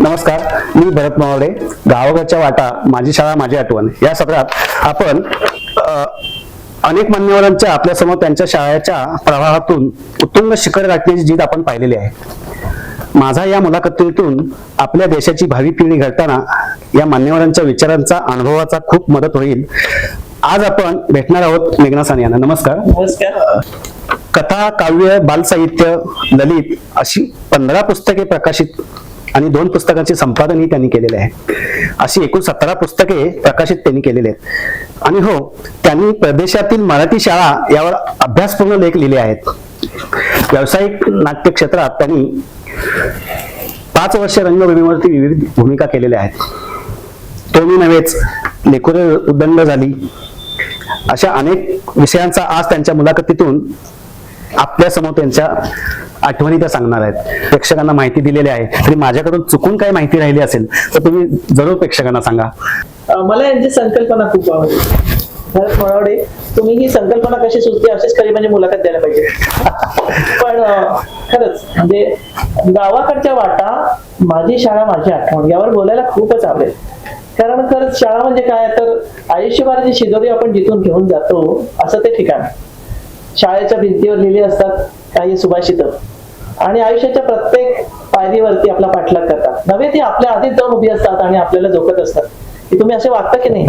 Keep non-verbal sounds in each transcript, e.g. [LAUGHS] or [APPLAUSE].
नमस्कार मी भरत मावडे गावाकडच्या वाटा माझी शाळा माझी आठवण. या सत्रात आपण अनेक मान्यवरांच्या आपल्यासमोर त्यांच्या शाळेच्या प्रवाहातून उत्तुंग शिखर गाठण्याची जीत आपण पाहिलेली आहे. माझा या मुलाखतीतून आपल्या देशाची भावी पिढी घडताना या मान्यवरांच्या विचारांचा अनुभवाचा खूप मदत होईल. आज आपण भेटणार आहोत मेघना साने यांना. नमस्कार. नमस्कार. कथा काव्य बालसाहित्य ललित अशी पंधरा पुस्तके प्रकाशित आणि दोन पुस्तकांचे संपादनही त्यांनी केलेले आहे. अशी एकूण सतरा पुस्तके प्रकाशित त्यांनी केलेले आहेत. आणि हो त्यांनी प्रदेशातील मराठी शाळा यावर अभ्यासपूर्ण लेख लिहिले आहेत. व्यावसायिक नाट्य क्षेत्रात त्यांनी पाच वर्ष रंगभूमीवरती विविध भूमिका केलेल्या आहेत. तो मी नव्हेच लेखुरे उदंड झाली. अशा अनेक विषयांचा आज त्यांच्या मुलाखतीतून आपल्यासमोर त्यांच्या आठवणी त्या सांगणार आहेत. प्रेक्षकांना माहिती दिलेली आहे. तरी माझ्याकडून चुकून काही माहिती राहिली असेल तर तुम्ही जरूर प्रेक्षकांना सांगा. मला यांची संकल्पना खूप आवडली भरत तुम्ही ही संकल्पना कशी सुचते अशीच खरी म्हणजे मुलाखत द्यायला पाहिजे. पण खरंच म्हणजे गावाकडच्या वाटा माझी शाळा माझी आठवण यावर बोलायला खूपच आवडेल. कारण खरंच शाळा म्हणजे काय? तर आयुष्यभराची शिदोरी आपण जिथून घेऊन जातो असं ते ठिकाण शाळेच्या भिंतीवर लिहिली असतात काही सुभाषित. आणि आयुष्याच्या प्रत्येक पायरीवरती आपला पाठलाग करतात. नव्हे ती आपल्या आधीच जाऊन उभी असतात आणि आपल्याला झोकत असतात. की तुम्ही असे वागता की नाही?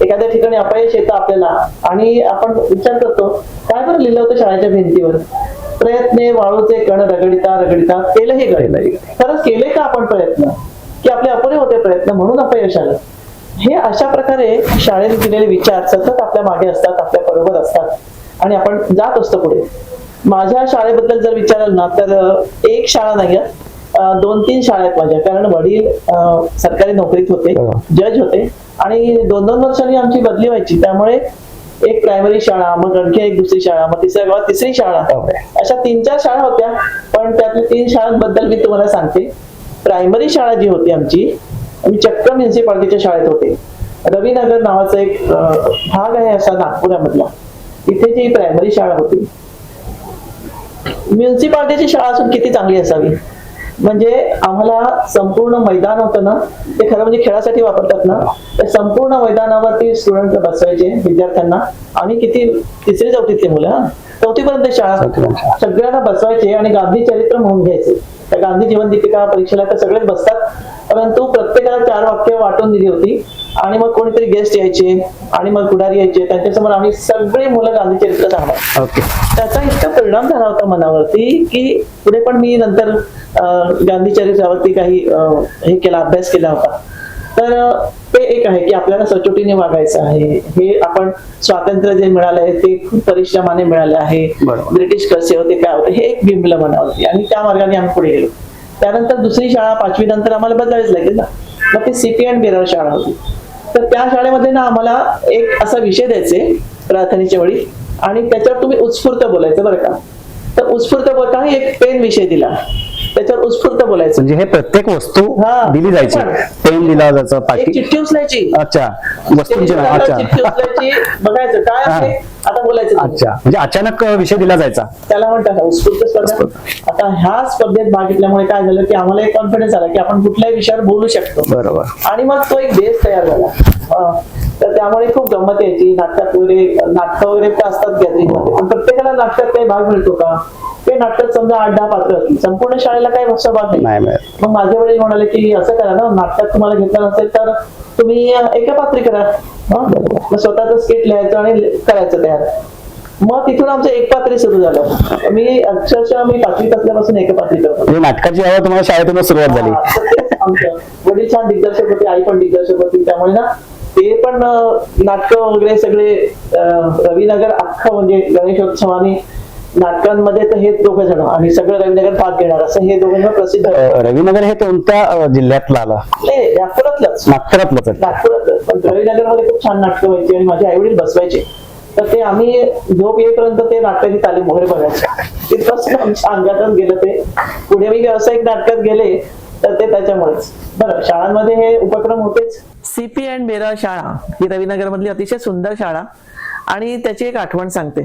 एखाद्या ठिकाणी अपयश येतं आपल्याला आणि आपण विचार करतो काय बरं लिहिलं होतं शाळेच्या भिंतीवर? प्रयत्ने वाळूचे कण रगडिता रगडिता केलंही गळलं खरंच केले का आपण प्रयत्न? की आपले अपुरे होते प्रयत्न म्हणून अपयश आलं? हे अशा प्रकारे शाळेत दिलेले विचार सतत आपल्या मागे असतात आपल्या बरोबर असतात. आणि आपण जात असतो पुढे. माझ्या शाळेबद्दल जर विचाराल ना तर एक शाळा नाही दोन तीन शाळा आहेत माझ्या. कारण वडील सरकारी नोकरीत होते हो. जज होते. आणि दोन दोन वर्षांनी आमची बदली व्हायची. त्यामुळे एक प्रायमरी शाळा मग आणखी एक दुसरी शाळा मग तिसऱ्या गावात तिसरी शाळा. अशा तीन चार शाळा होत्या. पण त्यातल्या तीन शाळांबद्दल मी तुम्हाला सांगते. प्रायमरी शाळा जी होती आमची मी चक्क म्युन्सिपाल्टीच्या शाळेत होते. रविनगर नावाचा एक भाग आहे असा नागपुरामधला. तिथे जी प्रायमरी शाळा होती म्युन्सिपाल्टीची शाळा असून किती चांगली असावी? म्हणजे आम्हाला संपूर्ण मैदान होतं ना ते खरं म्हणजे खेळासाठी वापरतात ना त्या संपूर्ण मैदानावरती स्टुडंट बसवायचे विद्यार्थ्यांना आम्ही किती तिसरी चौथीतली मुलं चौथीपर्यंत शाळा. चौथीपर्यंत शाळा. सगळ्यांना बसवायचे आणि गांधी चरित्र म्हणून घ्यायचे. त्या गांधी जीवन दीपिका परीक्षेला तर सगळेच बसतात. परंतु प्रत्येकाला चार वाक्य वाटून दिली होती. आणि मग कोणीतरी गेस्ट यायचे आणि मग पुढारी यायचे त्यांच्यासमोर आम्ही सगळी मुलं गांधी चरित्र सांगणार. त्याचा इतका परिणाम झाला होता मनावरती की पुढे पण मी नंतर गांधी चरित्रावरती काही हे केला अभ्यास केला होता. तर ते एक आहे की आपल्याला सचोटीने वागायचं आहे. हे आपण स्वातंत्र्य जे मिळालंय ते खूप परिश्रमाने मिळालं आहे. ब्रिटिश कसे होते काय होते हे एक बिंबलं मनावरती. आणि त्या मार्गाने आम्ही पुढे गेलो. त्यानंतर दुसरी शाळा पाचवी नंतर आम्हाला बदलावीच लागेल ना. मग ती सिटी अँड बिरार शाळा होती. तर त्या शाळेमध्ये ना आम्हाला एक असा विषय द्यायचे प्रार्थनेच्या वेळी आणि त्याच्यावर तुम्ही उत्स्फूर्त बोलायचं बरं का. तर उत्स्फूर्त बोलता एक पेन विषय दिला. त्याच्यावर उत्स्फूर्त बोलायचं. म्हणजे हे प्रत्येक वस्तू हा. दिली जायची. पेन दिला जायचं पाठी चिठ्ठी उचलायची. अच्छा. वस्तूंची नाव अच्छा. बघायचं काय आहे? आता बोलायचं. अच्छा. म्हणजे अचानक विषय दिला जायचा. त्याला म्हणतात उत्स्फूर्त स्पर्धा. आता ह्या स्पर्धेत भाग घेतल्यामुळे काय झालं की आम्हाला एक कॉन्फिडन्स आला की आपण कुठल्याही विषयावर बोलू शकतो. बरोबर. आणि मग तो एक बेस तयार झाला. तर त्यामुळे खूप गंमत यायची. नाटकात वगैरे नाटकं वगैरे असतात गॅदरिंगमध्ये पण प्रत्येकाला नाटकात काही भाग मिळतो का? ते नाटकात समजा आठ दहा पात्र असतील. संपूर्ण शाळेला काही सहभाग नाही. मग माझे वडील म्हणाले की असं करा ना. नाटकात तुम्हाला घेतलं नसेल तर तुम्ही एकपात्री करा. हं? मग स्वतःच स्किट लिहायचं आणि करायचं तयार. मग तिथून आमचं एकपात्री सुरू झालं. मी अक्षरशः मी पाचवीत असल्यापासून एकपात्री करत होतो. म्हणजे नाटकाची आवड तुम्हाला शाळेतूनच सुरुवात झाली. आमचं वडील छान दिग्दर्शक होते आई पण दिग्दर्शक होती. त्यामुळे ना ते पण नाटक वगैरे सगळे रविनगर अख्खं म्हणजे गणेशोत्सवाने नाटकांमध्ये तर हेच दोघं जण आणि सगळं रविनगर भाग घेणार. असं हे दोघं प्रसिद्ध रविनगर हे कोणत्या जिल्ह्यातलं आलं? नाही, नागपुरातलंच. नागपुरातलंच. नागपुरातलं. पण रविनगरमध्ये खूप छान नाटकं व्हायची आणि माझे आई वडील बसवायचे. तर ते आम्ही झोप येईपर्यंत ते नाटकाची तालीम वगैरे बघायचे. तिथपासून आमच्या अंगातच गेलं ते. पुढे मी व्यावसायिक नाटकात गेले. तर ते त्याच्यामुळेच. बरं शाळांमध्ये हे उपक्रम होतेच? सीपी अँड मेरा शाळा ही रविनगर मधली अतिशय सुंदर शाळा आणि त्याची एक आठवण सांगते.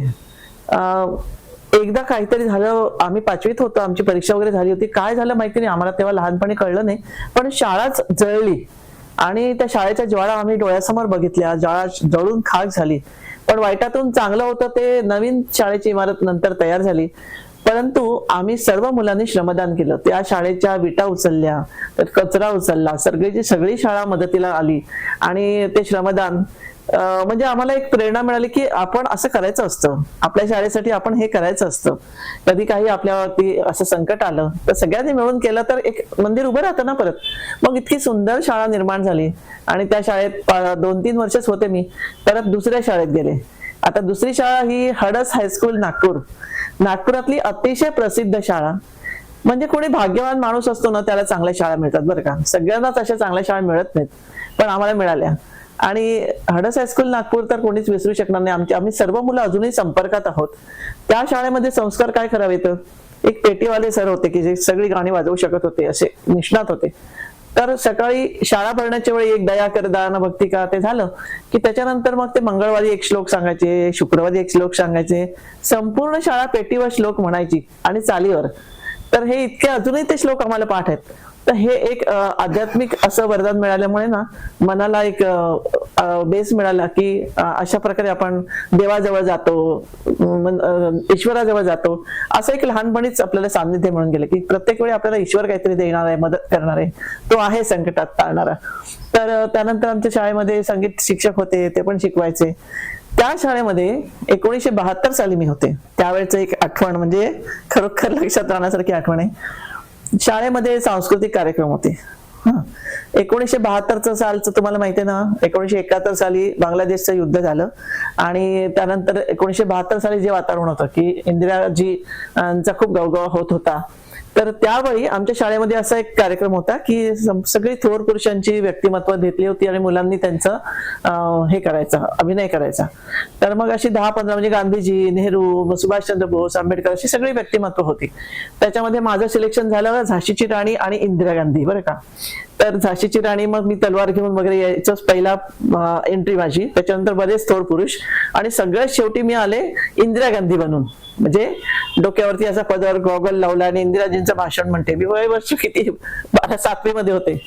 एकदा काहीतरी झालं आम्ही पाचवीत होतो आमची परीक्षा वगैरे झाली होती. काय झालं माहिती नाही आम्हाला तेव्हा लहानपणी कळलं नाही पण शाळाच जळली. आणि त्या शाळेच्या ज्वाळा आम्ही डोळ्यासमोर बघितल्या ज्वाळा जळून खाक झाली. पण वाईटातून चांगलं होतं ते नवीन शाळेची इमारत नंतर तयार झाली. परंतु आम्ही सर्व मुलांनी श्रमदान केलं. त्या शाळेच्या विटा उचलल्या तर कचरा उचलला. सगळीची सगळी शाळा मदतीला आली आणि ते श्रमदान म्हणजे आम्हाला एक प्रेरणा मिळाली की आपण असं करायचं असतं. आपल्या शाळेसाठी आपण हे करायचं असतं. कधी काही आपल्यावरती असं संकट आलं तर सगळ्यांनी मिळून केलं तर एक मंदिर उभं राहतं ना परत. मग इतकी सुंदर शाळा निर्माण झाली आणि त्या शाळेत दोन तीन वर्षच होते मी परत दुसऱ्या शाळेत गेले. आता दुसरी शाळा ही हडस हायस्कूल नागपूर. नागपुरातली अतिशय प्रसिद्ध शाळा. म्हणजे कोणी भाग्यवान माणूस असतो ना त्याला चांगल्या शाळा मिळतात बरं का. सगळ्यांनाच अशा चांगल्या शाळा मिळत नाहीत पण आम्हाला मिळाल्या. आणि हडस हायस्कूल नागपूर तर कोणीच विसरू शकणार नाही. आमची आम्ही सर्व मुलं अजूनही संपर्कात आहोत. त्या शाळेमध्ये संस्कार काय करावे तर एक पेटीवाले सर होते की जे सगळी गाणी वाजवू शकत होते असे निष्णात होते. तर सकाळी शाळा भरण्याच्या वेळी एक दया कर दान भक्ती का ते झालं की त्याच्यानंतर मग ते मंगळवारी एक श्लोक सांगायचे शुक्रवारी एक श्लोक सांगायचे. संपूर्ण शाळा पेटीवर श्लोक म्हणायची आणि चालीवर. तर हे इतके अजूनही ते श्लोक आम्हाला पाठ आहेत. तर हे एक आध्यात्मिक असं वरदान मिळाल्यामुळे ना मनाला एक बेस मिळाला की अशा प्रकारे आपण देवाजवळ जातो ईश्वराजवळ जातो. असं एक लहानपणीच आपल्याला सान्निध्य म्हणून गेलं की प्रत्येक वेळी आपल्याला ईश्वर काहीतरी देणार आहे मदत करणार आहे. तो आहे संकटात टाळणारा. तर त्यानंतर आमच्या शाळेमध्ये संगीत शिक्षक होते ते पण शिकवायचे. त्या शाळेमध्ये एकोणीशे बहात्तर साली मी होते. त्यावेळेचं एक आठवण म्हणजे खरोखर लक्षात राहण्यासारखी आठवण आहे. शाळेमध्ये सांस्कृतिक कार्यक्रम होते. एकोणीशे बहात्तरचं सालचं तुम्हाला माहिती आहे ना? एकोणीशे एकाहत्तर साली बांगलादेशचं युद्ध झालं. आणि त्यानंतर एकोणीशे बहात्तर साली जे वातावरण होतं की इंदिराजी यांचा खूप गवगव होत होता. तर त्यावेळी आमच्या शाळेमध्ये असा एक कार्यक्रम होता की सगळी थोर पुरुषांची व्यक्तिमत्व घेतली होती आणि मुलांनी त्यांचं हे करायचं अभिनय करायचा. तर मग अशी दहा पंधरा म्हणजे गांधीजी नेहरू सुभाषचंद्र बोस आंबेडकर अशी सगळी व्यक्तिमत्व होती. त्याच्यामध्ये माझं सिलेक्शन झालं झाशीची राणी आणि इंदिरा गांधी बरं का? तर झाशीची राणी मग मी तलवार घेऊन वगैरे यायचंच पहिला एंट्री माझी. त्याच्यानंतर बरेच थोर पुरुष. आणि सगळ्यात शेवटी मी आले इंदिरा गांधी बनून. म्हणजे डोक्यावरती असा पदर गॉगल लावला आणि इंदिराजींचं भाषण म्हणते. मी वय वर्ष किती बारा सातवी मध्ये होते.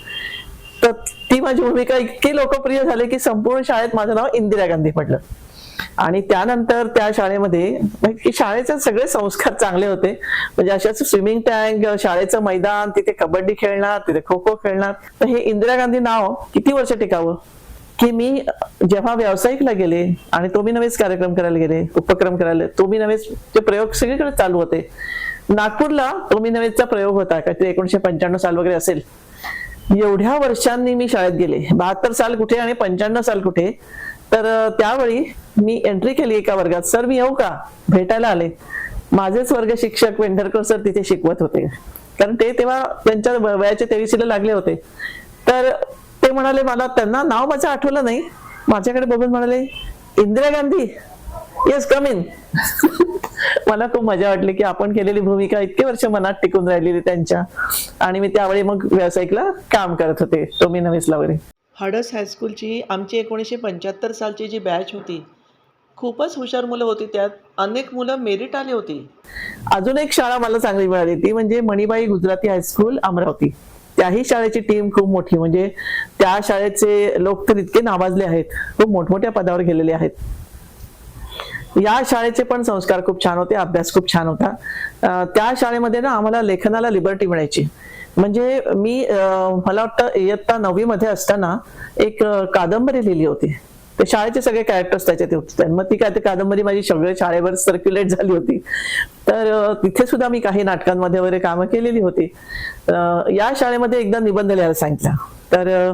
तर ती माझी भूमिका इतकी लोकप्रिय झाली की संपूर्ण शाळेत माझं नाव इंदिरा गांधी म्हटलं आणि त्यानंतर त्या शाळेमध्ये म्हणजे शाळेचे सगळे संस्कार चांगले होते. म्हणजे अशाच स्विमिंग टँक शाळेचं मैदान तिथे कबड्डी खेळणार तिथे खो खो खेळणार. तर हे इंदिरा गांधी नाव किती वर्ष टिकावं? की मी जेव्हा व्यावसायिकला गेले आणि तो मी नवेच कार्यक्रम करायला गेले उपक्रम करायला तो मी नवेच ते प्रयोग सगळीकडे चालू होते. नागपूरला तो मी नवेचा प्रयोग होता काहीतरी एकोणीशे पंच्याण्णव साल वगैरे असेल. एवढ्या वर्षांनी मी शाळेत गेले. बहात्तर साल कुठे आणि पंच्याण्णव साल कुठे? तर त्यावेळी मी एंट्री केली एका वर्गात. सर मी येऊ का? भेटायला आले. माझेच वर्ग शिक्षक वेंढरकर सर तिथे शिकवत होते. कारण ते तेव्हा त्यांच्या वयाचे तेवीसीला लागले होते. तर ते म्हणाले मला त्यांना नाव माझं आठवलं नाही. माझ्याकडे बघून म्हणाले Indira Gandhi? Yes come in मला खूप मजा वाटली की आपण केलेली भूमिका इतके वर्ष मनात टिकून राहिलेली त्यांच्या. आणि मी त्यावेळी मग व्यावसायिकला काम करत होते. तो मी नवीसला वगैरे हडस हायस्कूलची आमची एकोणीसशे पंच्याहत्तर सालची जी बॅच होती खूपच हुशार मुलं होती त्यात. अनेक मुलं मेरिट आली होती. अजून एक शाळा मला चांगली मिळाली ती म्हणजे मणिबाई गुजराती हायस्कूल अमरावती. त्याही शाळेची टीम खूप मोठी म्हणजे त्या शाळेचे लोक तर इतके नावाजले आहेत. खूप मोठमोठ्या पदावर गेलेले आहेत. या शाळेचे पण संस्कार खूप छान होते अभ्यास खूप छान होता. त्या शाळेमध्ये ना आम्हाला लेखनाला लिबर्टी मिळायची. म्हणजे मी मला वाटतं इयत्ता नववी मध्ये असताना एक कादंबरी लिहिली होती. शाळेचे सगळे कॅरेक्टर्स त्याच्यात होते. मग ती काय ते कादंबरी माझी सगळ्या शाळेवर सर्क्युलेट झाली होती. तर तिथे सुद्धा मी काही नाटकांमध्ये वगैरे कामं केलेली होती. या शाळेमध्ये एकदा निबंध लिहायला सांगितला. तर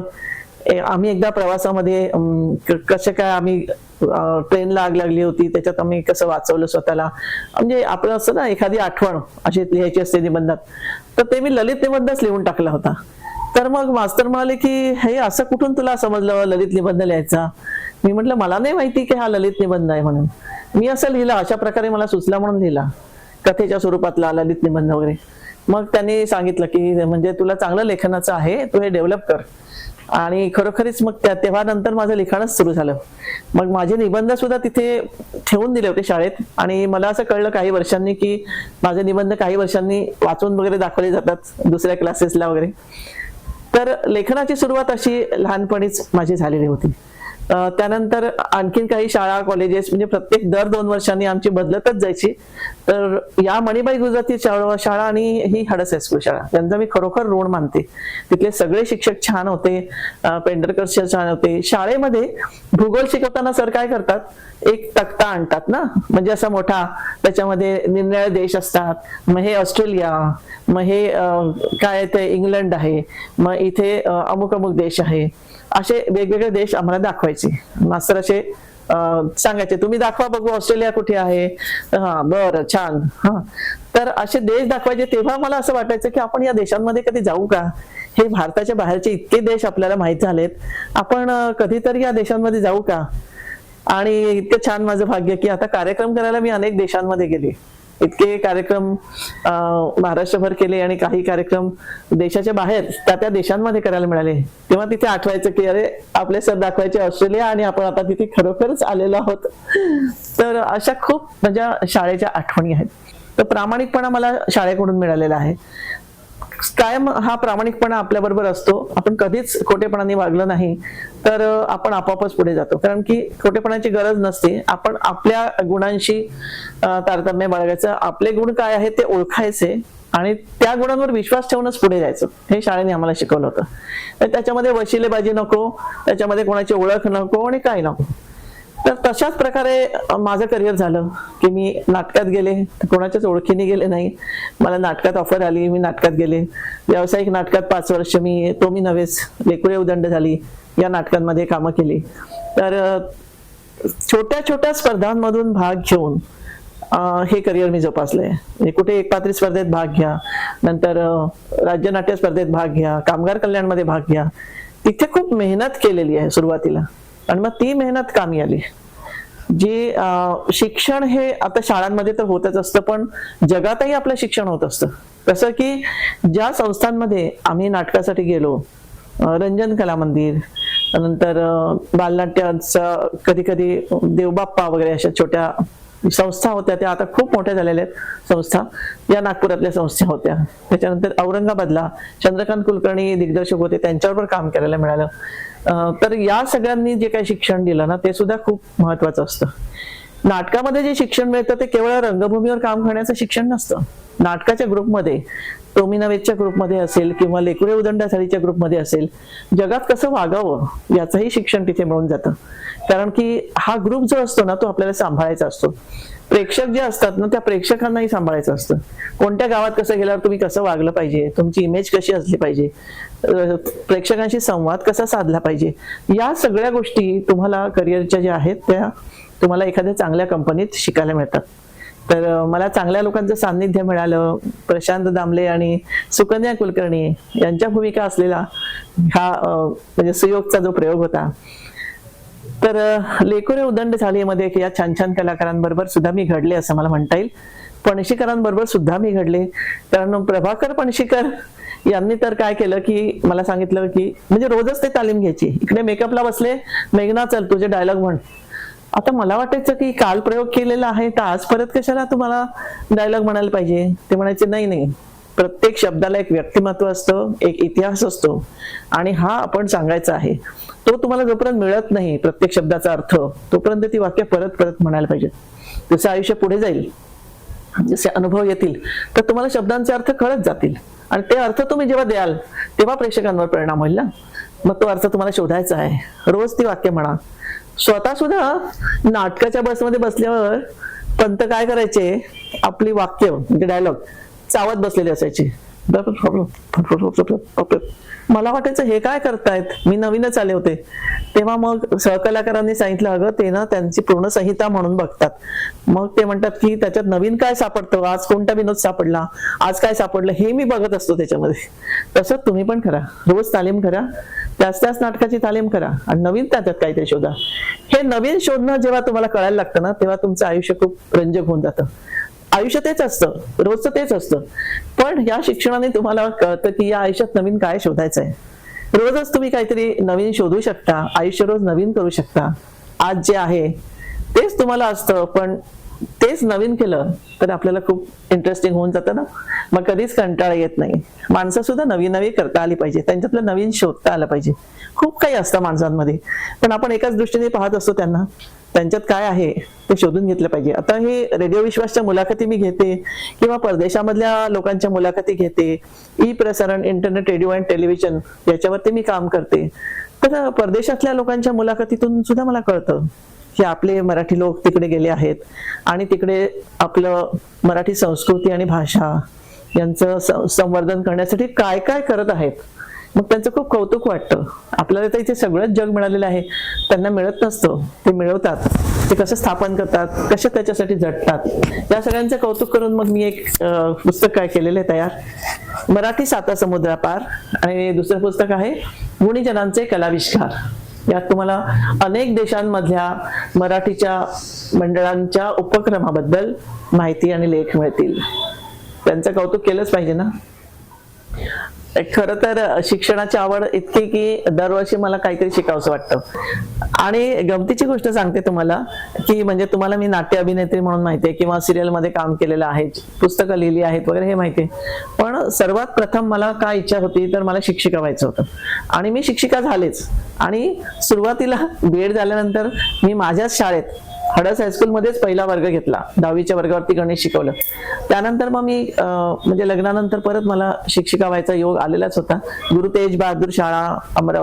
आम्ही एकदा प्रवासामध्ये कसे कसं काय आम्ही ट्रेनला आग लागली होती त्याच्यात आम्ही कसं वाचवलं स्वतःला. म्हणजे आपलं असं ना एखादी आठवण अशी लिहायची असते निबंधात. तर ते मी ललित निबंधच लिहून टाकला होता. तर मग मास्तर म्हणाले की हे असं कुठून तुला समजलं ललित निबंध लिहायचा? मी म्हटलं मला नाही माहिती की हा ललित निबंध आहे म्हणून. मी असं लिहिला अशा प्रकारे मला सुचला म्हणून लिहिला कथेच्या स्वरूपातला ललित निबंध वगैरे. मग त्यांनी सांगितलं की म्हणजे तुला चांगलं लेखनाचं आहे तू हे डेव्हलप कर. आणि खरोखरीच मग त्या तेव्हा नंतर माझं लिखाणच सुरू झालं. मग माझे निबंध सुद्धा तिथे ठेवून दिले होते शाळेत. आणि मला असं कळलं काही वर्षांनी की माझे निबंध काही वर्षांनी वाचून वगैरे दाखवले जातात दुसऱ्या क्लासेसला वगैरे. तर लेखनाची सुरुवात अशी लहानपणीच माझी झालेली होती. त्यानंतर आणखीन काही शाळा कॉलेजेस म्हणजे प्रत्येक दर दोन वर्षांनी आमची बदलतच जायची. तर या मणिबाई गुजराती शाळा शाळा आणि ही हडस हायस्कूल शाळा यांचा मी खरोखर ऋण मानते. तिथले सगळे शिक्षक छान होते अं, पेंढरकर छान होते. शाळेमध्ये भूगोल शिकवताना सर काय करतात? एक तक्ता आणतात ना? म्हणजे असा मोठा त्याच्यामध्ये निरनिराळे देश असतात. मग हे ऑस्ट्रेलिया मग हे काय ते इंग्लंड आहे. मग इथे अमुक अमुक देश आहे. असे वेगवेगळे देश आम्हाला दाखवायचे. मास्तर असे सांगायचे तुम्ही दाखवा बघू ऑस्ट्रेलिया कुठे आहे. हा बरं छान. हा. तर असे देश दाखवायचे तेव्हा मला असं वाटायचं की आपण या देशांमध्ये कधी जाऊ का? हे भारताच्या बाहेरचे इतके देश आपल्याला माहीत झालेत. आपण कधीतरी या देशांमध्ये जाऊ का? आणि इतकं छान माझं भाग्य की आता कार्यक्रम करायला मी अनेक देशांमध्ये गेले. इतके कार्यक्रम महाराष्ट्रभर केले आणि काही कार्यक्रम देशाच्या बाहेर त्या त्या देशांमध्ये करायला मिळाले. तेव्हा तिथे आठवायचं की अरे आपले सर दाखवायचे ऑस्ट्रेलिया आणि आपण आता तिथे खरोखरच आलेलो आहोत. तर अशा खूप माझ्या शाळेच्या आठवणी आहेत. तर प्रामाणिकपणा मला शाळेकडून मिळालेला आहे. कायम हा प्रामाणिकपणा आपल्याबरोबर असतो. आपण कधीच खोटेपणाने वागलं नाही तर आपण आपोआपच पुढे जातो. कारण की खोटेपणाची गरज नसते. आपण आपल्या गुणांशी तारतम्य बाळगायचं. आपले गुण काय आहेत ते ओळखायचे आणि त्या गुणांवर विश्वास ठेवूनच पुढे जायचं. हे शाळेने आम्हाला शिकवलं होतं. तर त्याच्यामध्ये वशिलेबाजी नको त्याच्यामध्ये कोणाची ओळख नको आणि काय नको. तर तशाच प्रकारे माझं करिअर झालं की मी नाटकात गेले. कोणाच्याच ओळखीने गेले नाही. मला नाटकात ऑफर आली मी नाटकात गेले. व्यावसायिक नाटकात पाच वर्ष मी तो मी नव्हेच. लेकुळे उदंड झाली या नाटकांमध्ये कामं केली. तर छोट्या छोट्या स्पर्धांमधून भाग घेऊन हे करिअर मी जोपासले म्हणजे कुठे एकपात्री स्पर्धेत भाग घ्या नंतर राज्य नाट्य स्पर्धेत भाग घ्या कामगार कल्याणमध्ये भाग घ्या. तिथे खूप मेहनत केलेली आहे सुरुवातीला. आणि मग ती मेहनत कामी आली. जी शिक्षण हे आता शाळांमध्ये तर होतच असतं पण जगातही आपलं शिक्षण होत असतं. कसं की ज्या संस्थांमध्ये आम्ही नाटकासाठी गेलो रंजन कला मंदिर नंतर अं, बालनाट्याचा कधी कधी देवबाप्पा वगैरे अशा छोट्या संस्था होत्या त्या. आता खूप मोठ्या झालेल्या आहेत संस्था. या नागपुरातल्या संस्था होत्या. त्याच्यानंतर औरंगाबादला चंद्रकांत कुलकर्णी दिग्दर्शक होते. त्यांच्याबरोबर काम करायला मिळालं. तर या सगळ्यांनी जे काही शिक्षण दिलं ना ते सुद्धा खूप महत्वाचं असतं. नाटकामध्ये जे शिक्षण मिळतं ते केवळ रंगभूमीवर काम करण्याचं शिक्षण नसतं. नाटकाच्या ग्रुपमध्ये टोमिनावेदच्या ग्रुपमध्ये असेल किंवा लेकुरे उदंडा साडीच्या ग्रुपमध्ये असेल जगात कसं वागावं याचंही शिक्षण तिथे मिळून जातं. कारण की हा ग्रुप जो असतो ना तो आपल्याला सांभाळायचा असतो. प्रेक्षक जे असतात ना त्या प्रेक्षकांनाही सांभाळायचं असतं. कोणत्या गावात कसं गेल्यावर तुम्ही कसं वागलं पाहिजे तुमची इमेज कशी असली पाहिजे प्रेक्षकांशी संवाद कसा साधला पाहिजे या सगळ्या गोष्टी तुम्हाला करिअरच्या ज्या आहेत त्या तुम्हाला एखाद्या चांगल्या कंपनीत शिकायला मिळतात. तर मला चांगल्या लोकांचं सान्निध्य मिळालं. प्रशांत दामले आणि सुकन्या कुलकर्णी यांच्या भूमिका असलेला हा म्हणजे सुयोगचा जो प्रयोग होता. तर अं, लेकुरे उदंड झालीमध्ये या छान छान कलाकारांबरोबर सुद्धा मी घडले असं मला म्हणता येईल. पणशीकरांबरोबर सुद्धा मी घडले. कारण प्रभाकर पणशीकर यांनी तर काय केलं की मला सांगितलं की म्हणजे रोजच ते तालीम घ्यायची. इकडे मेकअपला बसले मेघना चल तुझे डायलॉग म्हण. आता मला वाटायचं की काल प्रयोग केलेला आहे तर आज परत कशाला तुम्हाला डायलॉग म्हणायला पाहिजे? ते म्हणायचे नाही नाही. प्रत्येक शब्दाला एक व्यक्तिमत्व असतं एक इतिहास असतो. आणि हा आपण सांगायचा आहे. तो तुम्हाला जोपर्यंत मिळत नाही प्रत्येक शब्दाचा अर्थ तोपर्यंत ती वाक्य परत परत म्हणायला पाहिजेत. जसं आयुष्य पुढे जाईल जसे अनुभव येतील तर तुम्हाला शब्दांचे अर्थ कळत जातील. आणि ते अर्थ तुम्ही जेव्हा द्याल तेव्हा प्रेक्षकांवर परिणाम होईल ना. मग तो अर्थ तुम्हाला शोधायचा आहे. रोज ती वाक्य म्हणा स्वतः सुद्धा नाटकाच्या बसमध्ये बसल्यावर पंत काय करायचे? आपली वाक्य म्हणजे डायलॉग चावत बसलेली असायचे. मला वाटायचं हे काय करतायत? मी नवीनच आले होते. तेव्हा मग सहकलाकारांनी सांगितलं अगं ते ना त्यांची पूर्ण संहिता म्हणून बघतात. मग ते म्हणतात की त्याच्यात नवीन काय सापडतं? आज कोणता विनोद सापडला? आज काय सापडलं? हे मी बघत असतो त्याच्यामध्ये. तसं तुम्ही पण करा. रोज तालीम करा. त्याच त्याच नाटकाची तालीम करा. आणि नवीन त्याच्यात काहीतरी शोधा. हे नवीन शोधणं जेव्हा तुम्हाला कळायला लागतं ना तेव्हा तुमचं आयुष्य खूप रंजक होऊन जातं. आयुष्य तेच असतं रोजचं तेच असतं. पण या शिक्षणाने तुम्हाला कळतं की या आयुष्यात नवीन काय शोधायचं आहे रोजच तुम्ही काहीतरी नवीन शोधू शकता आयुष्य रोज नवीन करू शकता. आज जे आहे तेच तुम्हाला असतं पण तेच नवीन केलं तर आपल्याला खूप इंटरेस्टिंग होऊन जातं ना. मग कधीच कंटाळा येत नाही. माणसं सुद्धा नवी नवी करता आली पाहिजे. त्यांच्यातलं नवीन शोधता आलं पाहिजे. खूप काही असतं माणसांमध्ये. पण आपण एकाच दृष्टीने पाहत असतो त्यांना. त्यांच्यात काय आहे ते शोधून घेतलं पाहिजे. आता हे रेडिओ विश्वासच्या मुलाखती मी घेते किंवा परदेशामधल्या लोकांच्या मुलाखती घेते. ई प्रसारण इंटरनेट रेडिओ अँड टेलिव्हिजन याच्यावरती मी काम करते. तर परदेशातल्या लोकांच्या मुलाखतीतून सुद्धा मला कळतं. की आपले मराठी लोक तिकडे गेले आहेत आणि तिकडे आपलं मराठी संस्कृती आणि भाषा यांचं संवर्धन करण्यासाठी काय काय करत आहेत मग त्यांचं खूप कौतुक वाटतं. आपल्याला तर इथे सगळंच जग मिळालेलं आहे. त्यांना मिळत नसतं. ते मिळवतात. ते कसं स्थापन करतात? कसे त्याच्यासाठी झटतात या सगळ्यांचं कौतुक करून मग मी एक पुस्तक काय केलेलं आहे तयार. मराठी साता समुद्रापार आणि दुसरं पुस्तक आहे गुणीजनांचे कलाविष्कार. यात तुम्हाला अनेक देशांमधल्या मराठीच्या मंडळांच्या उपक्रमाबद्दल माहिती आणि लेख मिळतील. त्यांचं कौतुक केलंच पाहिजे ना? खर तर शिक्षणाची आवड इतकी की दरवर्षी मला काहीतरी शिकावंसं वाटतं. आणि गमतीची गोष्ट सांगते तुम्हाला की म्हणजे तुम्हाला मी नाट्य अभिनेत्री म्हणून माहिती आहे किंवा सिरियलमध्ये काम केलेलं आहे पुस्तकं लिहिली आहेत वगैरे हे माहिती आहे. पण सर्वात प्रथम मला काय इच्छा होती तर मला शिक्षिका व्हायचं होतं. आणि मी शिक्षिका झालेच. आणि सुरुवातीला [LAUGHS] बीएड झाल्यानंतर मी माझ्याच शाळेत हडस हायस्कूलमध्येच पहिला वर्ग घेतला. दहावीच्या वर्गावरती गणित शिकवलं. त्यानंतर मग मी म्हणजे लग्नानंतर परत मला शिक्षिका व्हायचा योग आलेलाच होता. गुरु तेज बहादूर शाळा अमर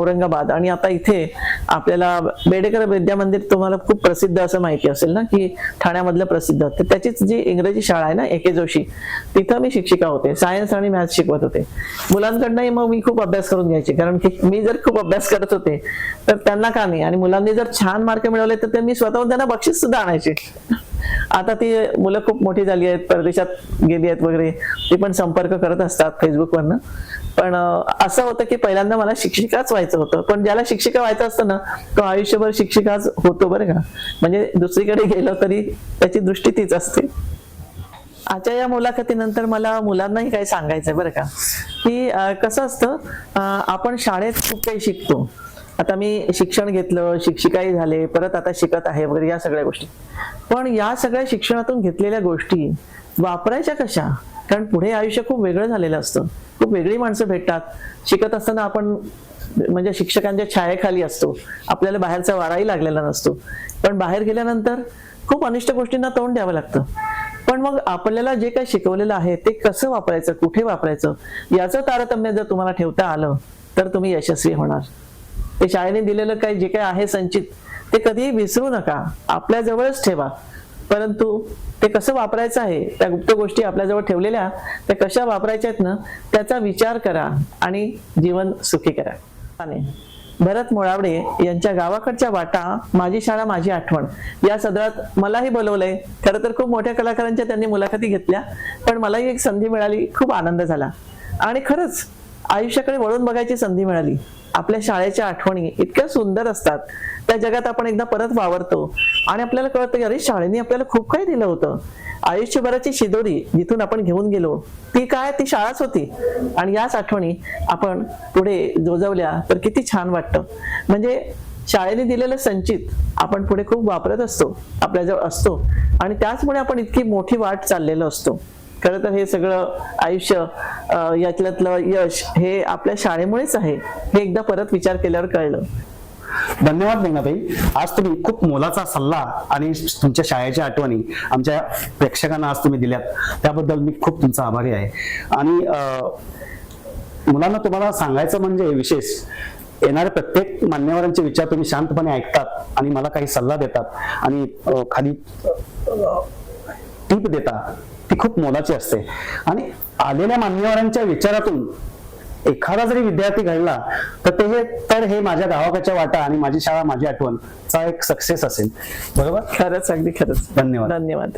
औरंगाबाद आणि आता इथे आपल्याला बेडेकर विद्या मंदिर तुम्हाला खूप प्रसिद्ध असं माहिती असेल ना की ठाण्यामधलं प्रसिद्ध. तर त्याचीच जी इंग्रजी शाळा आहे ना एके जोशी तिथं मी शिक्षिका होते. सायन्स आणि मॅथ्स शिकवत होते. मुलांकडनंही मग मी खूप अभ्यास करून घ्यायचे कारण की मी जर खूप अभ्यास करत होते तर त्यांना का नाही? आणि मुलांनी जर छान मार्क मिळवले तर ते मी जाऊन त्यांना बक्षीस सुद्धा आणायचे. आता ती मुलं खूप मोठी झाली आहेत परदेशात गेली आहेत वगैरे ती पण संपर्क करत असतात फेसबुकवरनं पण असं होतं की पहिल्यांदा मला शिक्षिकाच व्हायचं होतं. पण ज्याला शिक्षिका व्हायचं असतं ना तो आयुष्यभर शिक्षिकाच होतो बरं का. म्हणजे दुसरीकडे गेलो तरी त्याची दृष्टी तीच असते. आजच्या या मुलाखतीनंतर मला मुलांनाही काही सांगायचंय बरं का. की कसं असतं आपण शाळेत खूप काही शिकतो. आता मी शिक्षण घेतलं शिक्षिकाही झाले परत आता शिकत आहे वगैरे या सगळ्या गोष्टी. पण या सगळ्या शिक्षणातून घेतलेल्या गोष्टी वापरायच्या कशा? कारण पुढे आयुष्य खूप वेगळं झालेलं असतं. खूप वेगळी माणसं भेटतात. शिकत असताना आपण म्हणजे शिक्षकांच्या छायेखाली असतो. आपल्याला बाहेरचा वाराही लागलेला नसतो. पण बाहेर गेल्यानंतर खूप अनिष्ट गोष्टींना तोंड द्यावं लागतं. पण मग आपल्याला जे काही शिकवलेलं आहे ते कसं वापरायचं कुठे वापरायचं? याचं तारतम्य जर तुम्हाला ठेवता आलं तर तुम्ही यशस्वी होणार. ते शाळेने दिलेलं काही जे काही आहे संचित ते कधीही विसरू नका. आपल्या जवळच ठेवा. परंतु ते कसं वापरायचं आहे त्या गुप्त गोष्टी आपल्याजवळ ठेवलेल्या त्या कशा वापरायच्या आहेत ना त्याचा विचार करा आणि जीवन सुखी करा. आणि भरत मोळावडे यांच्या गावाकडच्या वाटा माझी शाळा माझी आठवण या सदरात मलाही बोलवलंय. खरं तर खूप मोठ्या कलाकारांच्या त्यांनी मुलाखती घेतल्या पण मलाही एक संधी मिळाली खूप आनंद झाला. आणि खरंच आयुष्याकडे वळून बघायची संधी मिळाली. आपल्या शाळेच्या आठवणी इतक्या सुंदर असतात. त्या जगात आपण एकदा परत वावरतो आणि आपल्याला कळतं की अरे शाळेने आपल्याला खूप काही दिलं होतं. आयुष्यभराची शिदोरी जिथून आपण घेऊन गेलो ती काय? ती शाळाच होती. आणि याच आठवणी आपण पुढे जोजवल्या तर किती छान वाटतं. म्हणजे शाळेने दिलेलं संचित आपण पुढे खूप वापरत असतो आपल्याजवळ असतो आणि त्याचमुळे आपण इतकी मोठी वाट चाललेलो असतो. खरं तर हे सगळं आयुष्य यातल्यातलं यश हे आपल्या शाळेमुळेच आहे. हे एकदा परत विचार केल्यावर कळलं. धन्यवाद मेघनाताई. आज तुम्ही खूप मोलाचा सल्ला आणि तुमच्या शाळेच्या आठवणी आमच्या प्रेक्षकांना आज तुम्ही दिल्यात. त्याबद्दल मी खूप तुमचा आभारी आहे. आणि अं, मुलांना तुम्हाला सांगायचं म्हणजे विशेष येणाऱ्या प्रत्येक मान्यवरांचे विचार तुम्ही शांतपणे ऐकतात आणि मला काही सल्ला देतात आणि खाली टीप देता ती खूप मोलाची असते. आणि आलेल्या मान्यवरांच्या विचारातून एखादा जरी विद्यार्थी घडला तर ते हे तर हे माझ्या गावाकडच्या वाटा आणि माझी शाळा माझी आठवण चा एक सक्सेस असेल. बरोबर? खरंच अगदी खरंच. धन्यवाद. धन्यवाद.